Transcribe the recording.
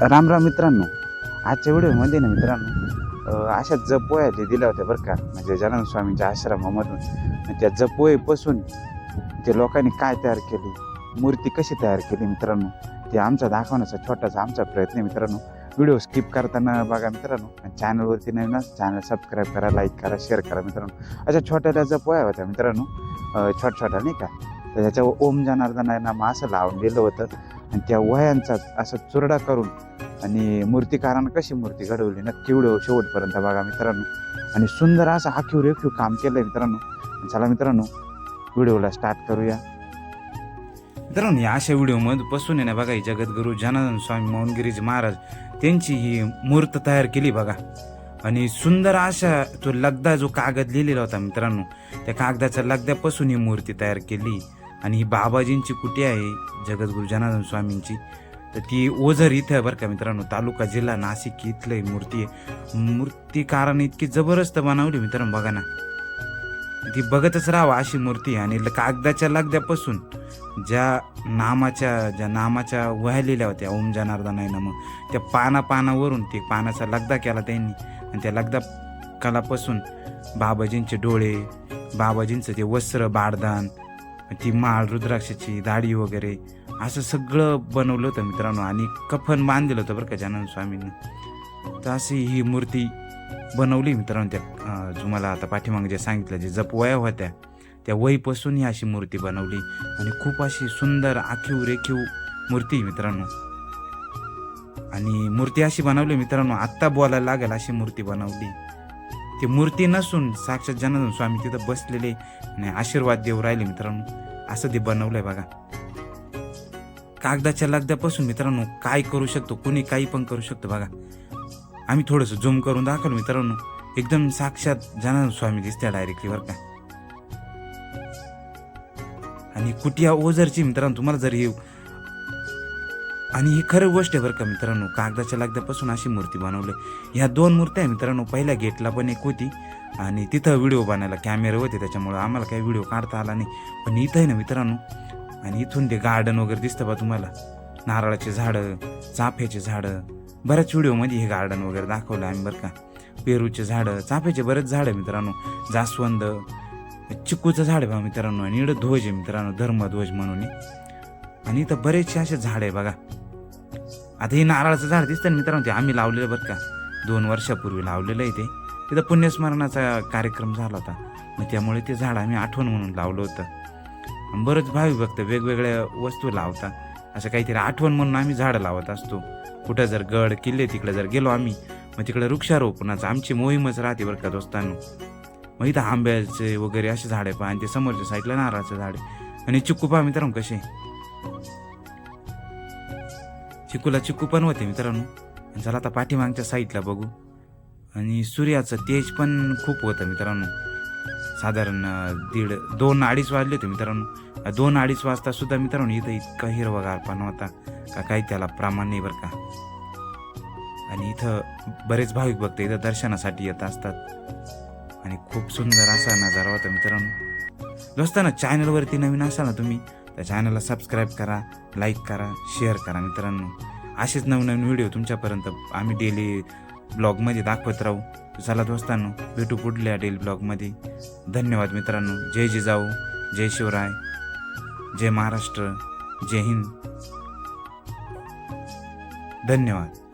राम राम मित्रांनो आजच्या व्हिडिओमध्ये ना मित्रांनो अशा जपोया जे दिल्या होत्या बरं का म्हणजे जनानंद स्वामींच्या आश्रमामधून. त्या त्या जपोयेपासून ते लोकांनी काय तयार केली मूर्ती कशी तयार केली मित्रांनो ते आमचा दाखवण्याचा छोटासा आमचा प्रयत्न मित्रांनो. व्हिडिओ स्किप करताना बघा मित्रांनो आणि चॅनलवरती नवीन ना चॅनल सबस्क्राईब करा लाईक करा शेअर करा मित्रांनो. अशा छोट्या जपोया होत्या मित्रांनो छोट छोट्या छोट्या नाही का तर त्याच्यावर ओम जनार्दन आहे असं लावून दिलं होतं. आणि त्या वह्यांचा असं चुरडा करून आणि मूर्तिकारानं कशी मूर्ती घडवली नक्की व्हिडिओ शेवटपर्यंत बघा मित्रांनो. आणि सुंदर असं आखीव रेखीव काम केलंय मित्रांनो. चला मित्रांनो व्हिडिओला स्टार्ट करूया. मित्रांनो या अशा व्हिडिओमध्ये बसून आहे ना बघा ही जगद्गुरू जनार्दन स्वामी मौनगिरीजी महाराज त्यांची ही मूर्त तयार केली बघा. आणि सुंदर अशा तो लगदा जो कागद लिहिलेला होता मित्रांनो त्या कागदाच्या लगद्यापासून ही मूर्ती तयार केली. आणि ही बाबाजींची कुटी आहे? जगद्गुरु जनार्दन स्वामींची. तर ती ओझर इथं आहे बरं का मित्रांनो. तालुका जिल्हा नाशिक इथलं मूर्ती आहे. मूर्तिकाराने इतकी जबरदस्त बनवली मित्रांनो बघा ना. ती बघतच राहावं अशी मूर्ती आहे. आणि ल- कागदाच्या लगद्यापासून ज्या नामाच्या ज्या नामाच्या वह्या होत्या ओम जनार्दन आहे ना मग त्या पाना पानावरून ते पानाचा लगदा केला त्यांनी. आणि त्या लगदा कलापासून बाबाजींचे डोळे बाबाजींचं ते वस्त्र बारदान ती माळ रुद्राक्षाची दाढी वगैरे असं सगळं बनवलं होतं मित्रांनो. आणि कफन बांधलेलं होतं बरं का जानन स्वामींनी. तर अशी ही मूर्ती बनवली मित्रांनो त्या तुम्हाला आता पाठीमागे जे सांगितलं जे जपवया होत्या त्या वहीपासून ही अशी मूर्ती बनवली. आणि खूप अशी सुंदर आखीव रेखीव मूर्ती मित्रांनो. आणि मूर्ती अशी बनवली मित्रांनो आत्ता बोलायला लागेल अशी मूर्ती बनवली. ती मूर्ती नसून साक्षात जनार्दन स्वामी तिथं बसलेले आणि आशीर्वाद देऊ राहिले मित्रांनो. असं ते बनवलंय बघा. कागदाच्या लगद्यापासून मित्रांनो काय करू शकतो? कुणी काही पण करू शकतो बघा. आम्ही थोडंसं झूम करून दाखवलं मित्रांनो. एकदम साक्षात जनार्दन स्वामी दिसते डायरेक्टली बरं का. आणि कुटिया ओझरची मित्रांनो तुम्हाला जर हे आणि ही खरं गोष्ट आहे बरं का मित्रांनो. कागदाच्या लगद्यापासून अशी मूर्ती बनवली. ह्या दोन मूर्त्या आहे मित्रांनो. पहिल्या गेटला पण एक होती आणि तिथं व्हिडिओ बनायला कॅमेरे होते. त्याच्यामुळं आम्हाला काही व्हिडिओ काढता आला नाही. पण इथं आहे ना मित्रांनो आणि इथून ते गार्डन वगैरे दिसतं बा तुम्हाला. नारळाचे झाडं चाफ्याचे झाडं. बऱ्याच व्हिडिओमध्ये हे गार्डन वगैरे दाखवलं आम्ही बरं का. पेरूचे झाडं चाफ्याचे बरेच झाडं मित्रांनो. जास्वंद चिकूचं झाड आहे बा मित्रांनो. आणि इकडं ध्वज आहे मित्रांनो. धर्मध्वज म्हणून. आणि इथं बरेचसे असे झाड आहे बघा. आता हे नारळाचं झाड दिसतं ना मित्रांनो ते आम्ही लावलेलं बरं का. दोन वर्षापूर्वी लावलेलं आहे ते. तिथं पुण्यस्मरणाचा कार्यक्रम झाला होता. मग त्यामुळे ते झाड आम्ही आठवण म्हणून लावलं होतं. बरंच भावी भक्त वेगवेगळ्या वस्तू लावता. असं काहीतरी आठवण म्हणून आम्ही झाडं लावत असतो. कुठं जर गड किल्ले तिकडे जर गेलो आम्ही मग तिकडे वृक्षारोपणाचं आमची मोहीमच राहते बरं का दोस्तांनो. मग इथं आंब्याचे वगैरे असे झाडे पहा आणि ते समोरच्या साईडला नारळाचं झाड आहे. आणि चिक्कू पहा मित्रांनो कसे. चिकूला चिकू पण होते मित्रांनो. चला आता पाठीमागच्या साईडला बघू. आणि सूर्याचं तेज पण खूप होतं मित्रांनो. साधारण दीड दोन अडीच वाजले होते मित्रांनो. दोन अडीच वाजता सुद्धा मित्रांनो इथं इतका हिरवागारपणा होता का काही त्याला प्रमाण नाही बरं का. आणि इथं बरेच भाविक भक्त इथं दर्शनासाठी येत असतात. आणि खूप सुंदर असा नजारा होता मित्रांनो. दोस्तांनो चॅनलवरती नवीन असाल ना तुम्ही त्या चॅनलला सबस्क्राईब करा लाईक करा शेअर करा मित्रांनो. असेच नवनवीन व्हिडिओ तुमच्यापर्यंत आम्ही डेली ब्लॉगमध्ये दाखवत राहू. चला दोस्तांनो भेटू पुढल्या डेली ब्लॉगमध्ये धन्यवाद मित्रांनो. जय जिजाऊ जय शिवराय जय महाराष्ट्र जय हिंद. धन्यवाद.